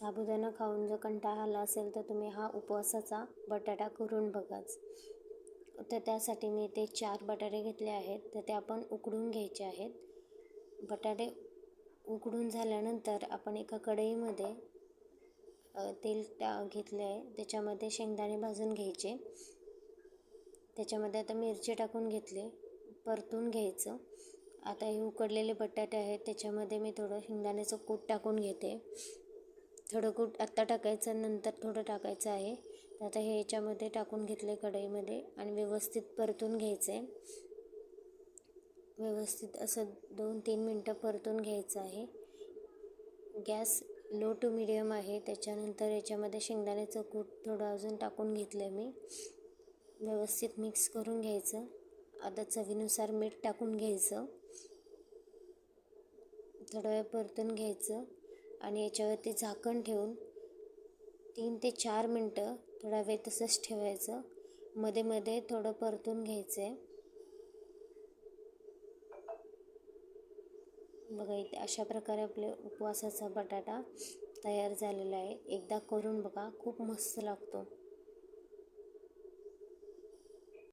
साबुदाणा खाऊन जर कंटाळा आला असेल तर तुम्ही हा उपवासाचा बटाटा करून बघाच. तर त्यासाठी मी ते चार बटाटे घेतले आहेत. तर ते आपण उकडून घ्यायचे आहेत. बटाटे उकडून झाल्यानंतर आपण एका कढईमध्ये तेल टा घेतले आहे. त्याच्यामध्ये शेंगदाणे भाजून घ्यायचे. त्याच्यामध्ये आता मिरची टाकून घेतले. परतून घ्यायचं. आता हे उकडलेले बटाटे आहेत. त्याच्यामध्ये मी थोडं शेंगदाण्याचं कूट टाकून घेते. थोडं कूट आत्ता टाकायचं नंतर थोडं टाकायचं आहे. तर आता हे याच्यामध्ये टाकून घेतले कढईमध्ये आणि व्यवस्थित परतून घ्यायचं आहे व्यवस्थित असं दोन तीन मिनटं परतून घ्यायचं आहे. गॅस लो टू मिडियम आहे. त्याच्यानंतर याच्यामध्ये शेंगदाण्याचं कूट थोडं अजून टाकून घेतलं आहे मी. व्यवस्थित मिक्स करून घ्यायचं. आता चवीनुसार मीठ टाकून घ्यायचं. थोडा वेळ परतून घ्यायचं. आणि याच्यावरती झाकण ठेवून तीन ते चार मिनटं थोडा वेळ तसंच ठेवायचं. मध्ये मध्ये थोडं परतून घ्यायचं आहे बघा इथे अशा प्रकारे आपले उपवासाचा बटाटा तयार झालेला आहे. एकदा करून बघा खूप मस्त लागतो.